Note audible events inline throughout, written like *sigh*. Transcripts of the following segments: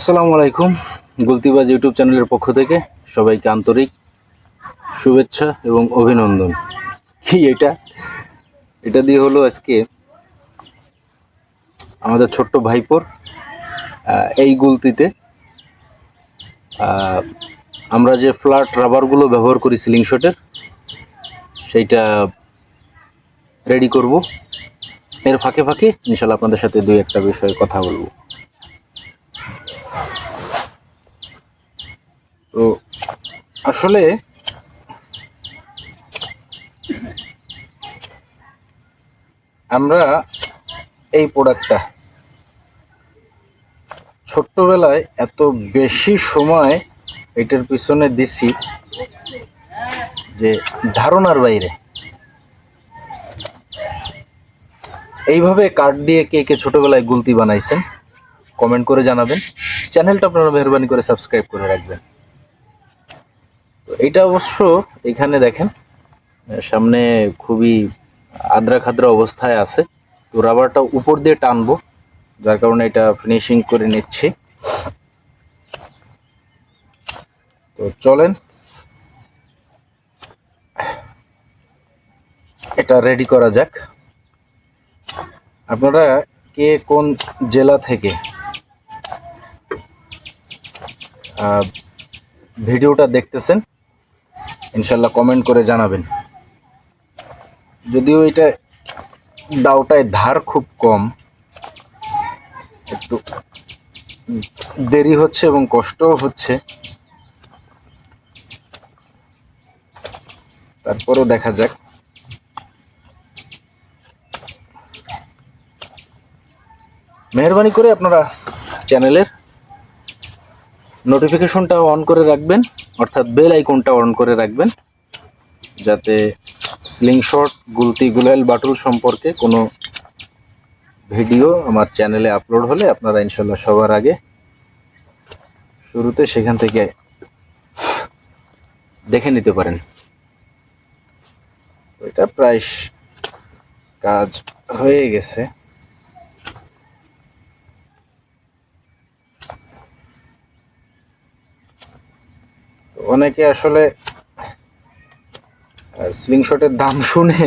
আসসালামু আলাইকুম গুলতিবাজ ইউটিউব চ্যানেলের পক্ষ থেকে সবাইকে আন্তরিক শুভেচ্ছা এবং অভিনন্দন। কি এটা? এটা দিয়ে হলো আজকে আমাদের ছোট্ট ভাইপোর এই গুলতিতে আমরা যে ফ্ল্যাট রাবারগুলো ব্যবহার করি সিলিং শটের, সেইটা রেডি করব। এর ফাঁকে ফাঁকে ইনশাল্লাহ আপনাদের সাথে দুই একটা বিষয়ে কথা বলব। তো আসলে আমরা এই প্রোডাক্টটা ছোট্টবেলায় এত বেশি সময় এটার পিছনে দিছি যে ধারণার বাইরে। এইভাবে কার্ড দিয়ে কে কে ছোটবেলায় গুলতি বানাইছেন, কমেন্ট করে জানাবেন। চ্যানেলটা আপনারা মেহরবানি করে সাবস্ক্রাইব করে রাখবেন। এটা অবশ্য এখানে দেখেন সামনে খুবই আদ্রা খাদ্রা অবস্থায় আছে। তো রাবারটা উপর দিয়ে টানবো, যার কারণে এটা ফিনিশিং করে নিচ্ছি। তো চলেন, এটা রেডি করা যাক। আপনারা কে কোন জেলা থেকে ভিডিওটা দেখতেছেন ইনশাল্লাহ কমেন্ট করে জানাবেন। যদিও এটা দাওটায় ধার খুব কম, একটু দেরি হচ্ছে এবং কষ্টও হচ্ছে। তারপরেও দেখা যাক। মেহরবানি করে আপনারা চ্যানেলের নোটিফিকেশনটা অন করে রাখবেন, অর্থাৎ বেল আইকনটা অন করে রাখবেন, যাতে স্লিংশট গুলতি, গুলাইল বাটুল সম্পর্কে কোনো ভিডিও আমার চ্যানেলে আপলোড হলে আপনারা ইনশাল্লাহ সবার আগে শুরুতে সেখান থেকে দেখে নিতে পারেন। এটা প্রায় কাজ হয়ে গেছে। অনেকে আসলে স্লিংশটের দাম শুনে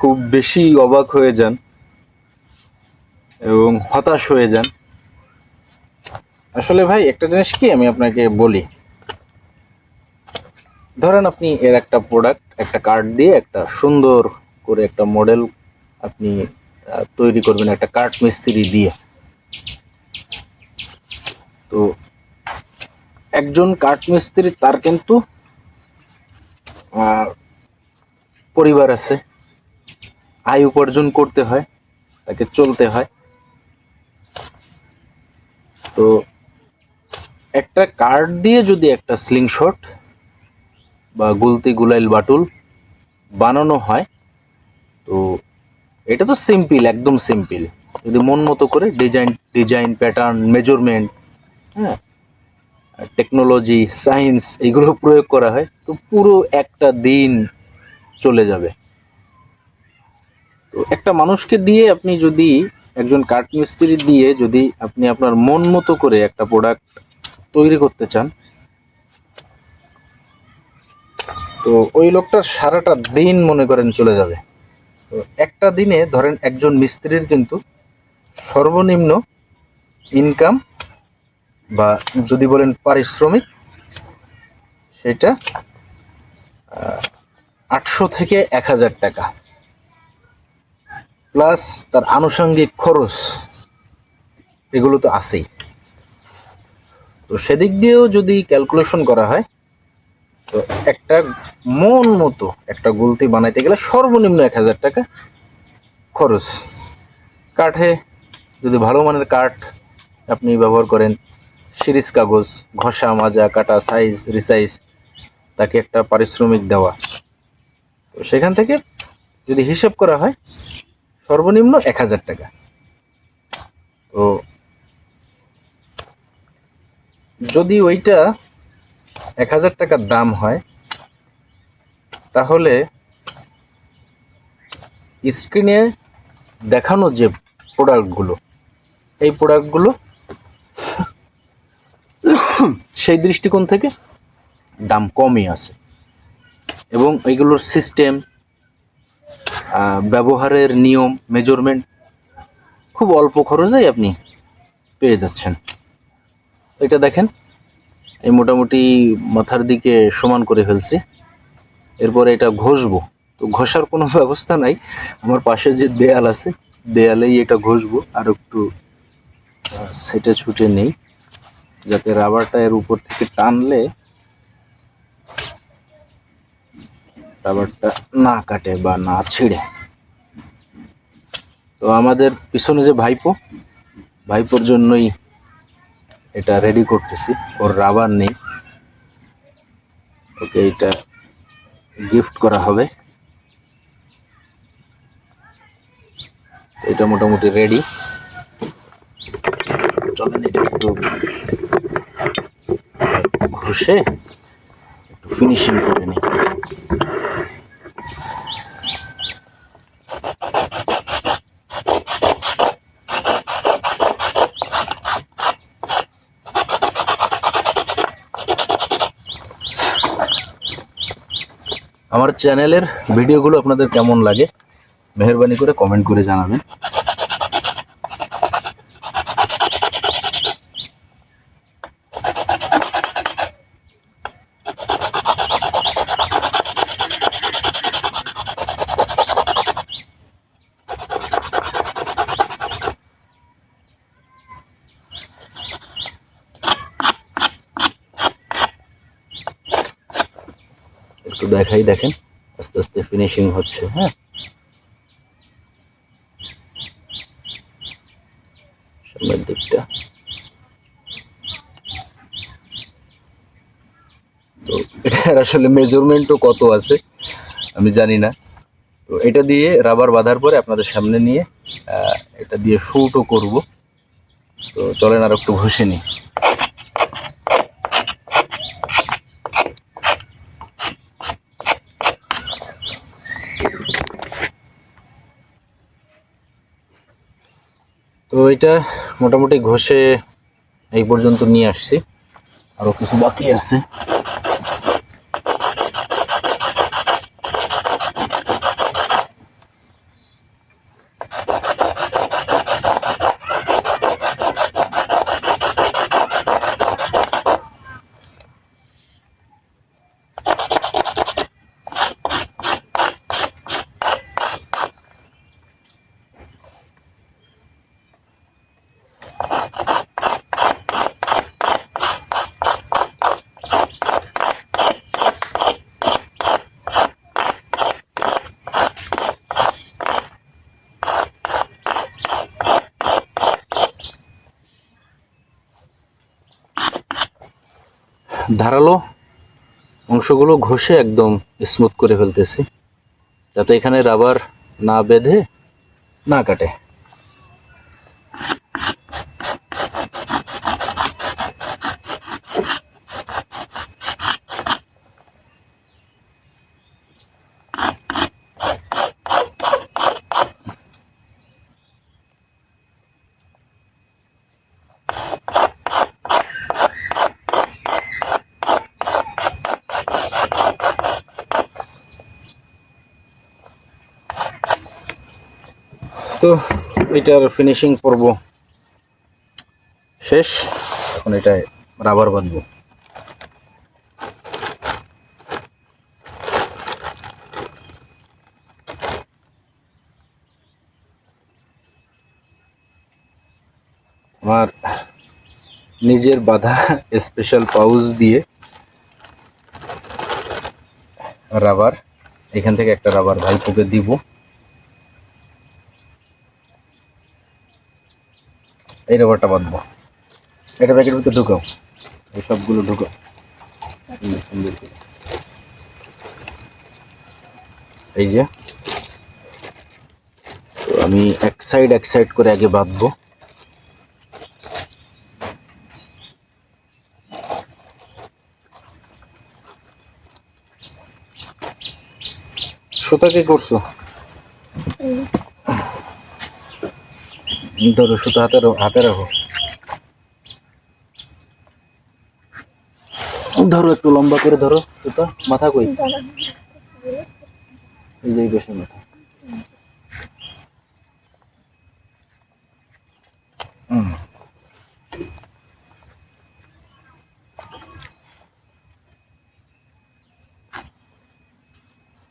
খুব বেশি অবাক হয়ে যান এবং হতাশ হয়ে যান। আসলে ভাই, একটা জিনিস কি আমি আপনাকে বলি? ধরেন আপনি এর একটা প্রোডাক্ট একটা কার্ড দিয়ে একটা সুন্দর করে একটা মডেল আপনি তৈরি করবেন, একটা কাঠ মিস্ত্রি দিয়ে। তো একজন কাঠমিস্ত্রি, তার কিন্তু পরিবার আছে। আয় উপার্জন করতে হয়, তাকে চলতে হয়। তো একটা কার্ড দিয়ে যদি একটা স্লিংশট বা গুলতি, গুলাইল, বাটুল বানানো হয়, তো এটা তো সিম্পল একদম সিম্পল যদি মন মতো করে ডিজাইন ডিজাইন প্যাটার্ন মেজারমেন্ট হ্যাঁ টেকনোলজি সায়েন্স এগুলো প্রয়োগ করা হয়, তো পুরো একটা দিন চলে যাবে। তো একটা মানুষকে দিয়ে আপনি যদি, একজন কাঠ মিস্ত্রি দিয়ে যদি আপনি আপনার মন মতো করে একটা প্রোডাক্ট তৈরি করতে চান, তো ওই লোকটার সারাটা দিন মনে করেন চলে যাবে। তো একটা দিনে ধরেন একজন মিস্ত্রির কিন্তু সর্বনিম্ন ইনকাম বা যদি বলেন পারিশ্রমিক, সেটা আটশো থেকে এক হাজার টাকা। প্লাস তার আনুষঙ্গিক খরচ, এগুলো তো আছেই। তো সেদিক দিয়েও যদি ক্যালকুলেশন করা হয়, তো একটা মন মতো একটা গুলতি বানাইতে গেলে সর্বনিম্ন এক হাজার টাকা খরচ। কাঠে যদি ভালো মানের কাঠ আপনি ব্যবহার করেন সিরিজ কাগজ, ঘষা, মাজা, কাটা সাইজ রিসাইজ তাকে একটা পারিশ্রমিক দেওয়া। তো সেখান থেকে যদি হিসাব করা হয়, সর্বনিম্ন এক হাজার টাকা। তো যদি ওইটা এক হাজার টাকার দাম হয়, তাহলে স্ক্রিনে দেখানো যে প্রোডাক্টগুলো এই প্রোডাক্টগুলো সেই দৃষ্টিকোণ থেকে দাম কমই আছে। এবং এগুলোর সিস্টেম ব্যবহারের নিয়ম মেজারমেন্ট খুব অল্প খরচেই আপনি পেয়ে যাচ্ছেন। এটা দেখেন, এই মোটামুটি মাথার দিকে সমান করে ফেলছি। এরপরে এটা ঘষবো। তো ঘষার কোনো ব্যবস্থা নাই। আমার পাশে যে দেয়াল আছে, দেয়ালেই এটা ঘষবো। আর একটু সেটে ছুটে নেই। যাতে রাবারটা এর উপর থেকে টানলে রাবারটা না কাটে বা না ছিঁড়ে। তো আমাদের পিছনে যে ভাইপো, ভাইপোর জন্যই এটা রেডি করতেছি। ওর রাবার নেই। ওকে এটা গিফট করা হবে। এটা মোটামুটি রেডি চলেন এটা একটু ঘষে একটু ফিনিশিং করে নিই। আমার চ্যানেলের ভিডিওগুলো আপনাদের কেমন লাগে, মেহরবানি করে কমেন্ট করে জানাবেন একটু দেখাই, দেখেন। আস্তে আস্তে ফিনিশিং হচ্ছে হ্যাঁ। সামনের দিকটা। তো এটার আসলে মেজারমেন্টও কত আছে, আমি জানি না। তো এটা দিয়ে রাবার বাঁধার পরে আপনাদের সামনে নিয়ে এটা দিয়ে শুটও করব। তো চলেন আর একটু ঘষে নিই। এটা মোটামুটি ঘষে এই পর্যন্ত নিয়ে আসছি। আরও কিছু বাকি আছে। ধারালো অংশগুলো ঘষে একদম স্মুথ করে ফেলতেছি যাতে এখানে রাবার না বেঁধে না কাটে। তো এটার ফিনিশিং করব। শেষ, এখন এটায় রাবার বাঁধবো। আমার নিজের বাধা স্পেশাল পাউজ দিয়ে রাবার এখান থেকে একটা রাবার ভাইপোকে দিব। এই রবারটা বাঁধবো। এটা প্যাকেটের ভিতরে ঢুকাও। এই সবগুলো ঢুকাও। এই যে। আমি এক সাইড এক সাইড করে আগে বাঁধবো। সুতা কি করছ? ধরো সুতো হাতে হাতে রাখো। ধরো, একটু লম্বা করে ধরো এটা মাথা কই? এই যে পাশে মাথা।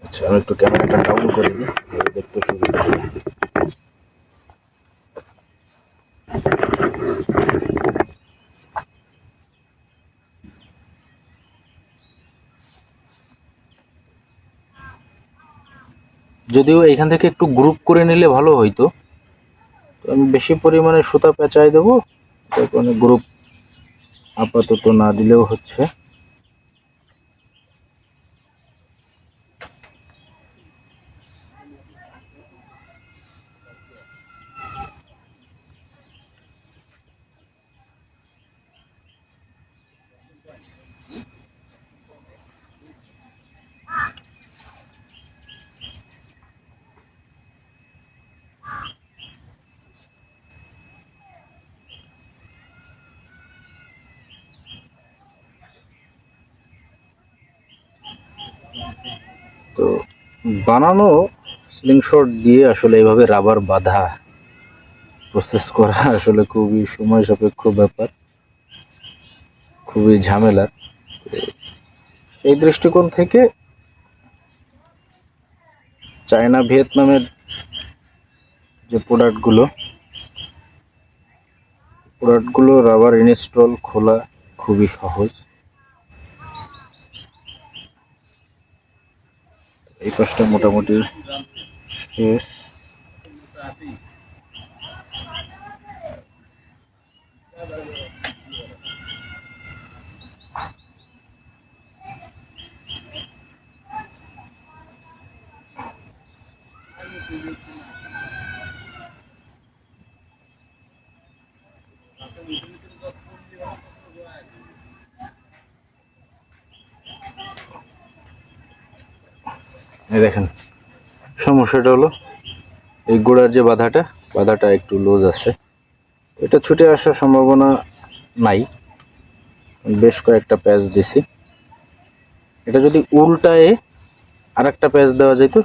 আচ্ছা আমি একটু ক্যামেরাটা ডাউন করে দিই দেখতে সুবিধা যদিও এখান থেকে একটু গ্রুপ করে নিলে ভালো হইতো। আমি বেশি পরিমাণে সুতা পেঁচাই দেবো। গ্রুপ আপাতত না দিলেও হচ্ছে। তো বানানো স্লিংশট দিয়ে আসলে এইভাবে রাবার বাঁধা প্রসেস করা *laughs* আসলে খুবই সময় সাপেক্ষ ব্যাপার। খুবই ঝামেলার সেই দৃষ্টিকোণ থেকে চায়না, ভিয়েতনামের যে প্রোডাক্টগুলো প্রোডাক্টগুলো রাবার ইনস্টল খোলা খুবই সহজ। এই কাজটা মোটামুটি শেষ। এই দেখেন। সমস্যাটা হলো, এই গোড়ার যে বাধাটা বাধাটা একটু লুজ আছে। এটা ছুটে আসার সম্ভাবনা নাই। বেশ কয়েকটা প্যাচ দিছি। এটা যদি উল্টায়ে আর একটা প্যাচ দেওয়া যেত,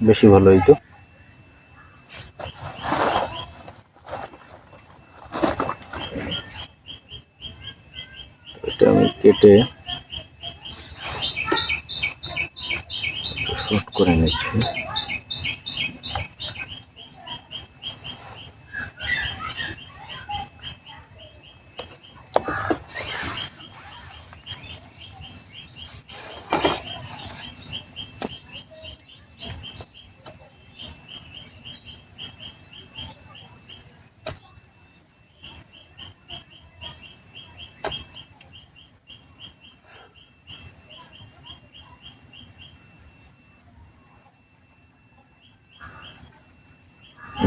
বেশি ভালো হইতো। এটা আমি কেটে করে নিচ্ছি।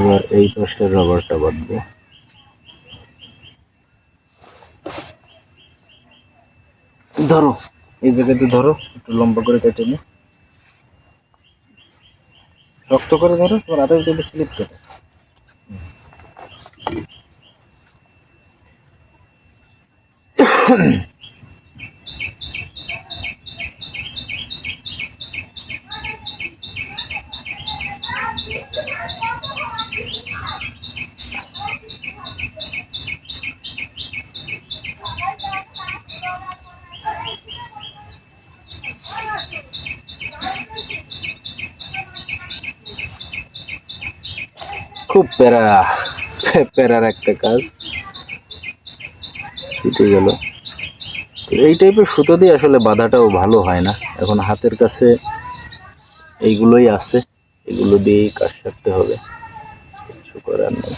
এবার এই পাশের রাবারটা বাঁধবো। ধরো, এই জায়গাতে ধরো, একটু লম্বা করে কেটে নি শক্ত করে ধরো, তোমার হাতের যদি স্লিপ করে প্যারা, প্যারার একটা কাজ। ছুটে গেল এই টাইপের সুতো দিয়ে আসলে বাঁধাটাও ভালো হয় না। এখন হাতের কাছে এইগুলোই আছে। এগুলো দিয়েই কাজ সারতে হবে। কিছু করার নেই।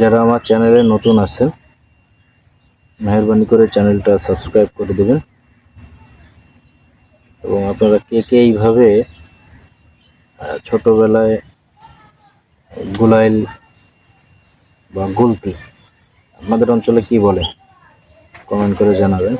যারা আমার চ্যানেলে নতুন আছে মেহরবানি করে চ্যানেলটা সাবস্ক্রাইব করে দেবেন। এবং আপনারা কে কে এইভাবে ছোটোবেলায় গুলাইল বা গুলতি আপনাদের অঞ্চলে কি বলে? কমেন্ট করে জানাবেন।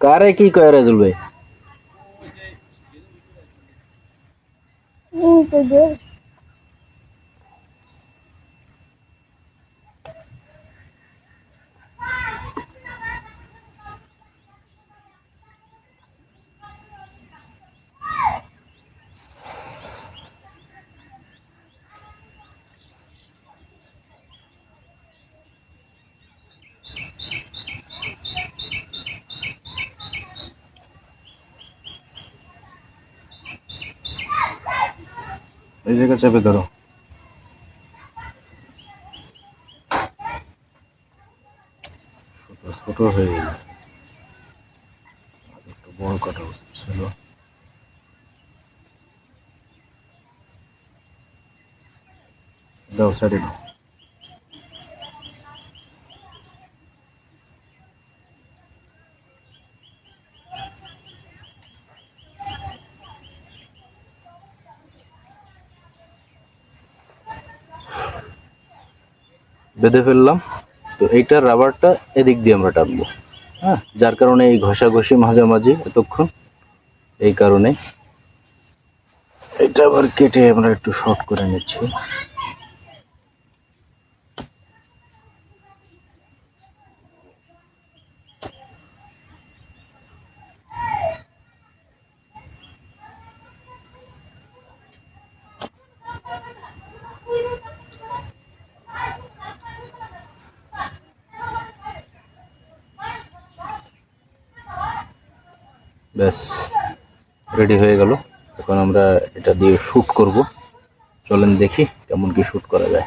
কারে কি কয় রাজুল ভাই নিচে দিয়ে এই জায়গা চেপে ধরো। ছোট হয়ে গেছে। একটু বড় কাটা ছিল দাও সাইডে দাও বেঁধে ফেললাম। তো এইটা রাবারটা এদিক দিয়ে আমরা টানবো। হ্যাঁ যার কারণে এই ঘষাঘষি মাঝামাঝি এতক্ষণ। এই কারণে। এটা আবার কেটে আমরা একটু শর্ট করে নিচ্ছি। ব্যাস রেডি হয়ে গেল। এখন আমরা এটা দিয়ে শ্যুট করব। চলেন দেখি কেমন কি শ্যুট করা যায়।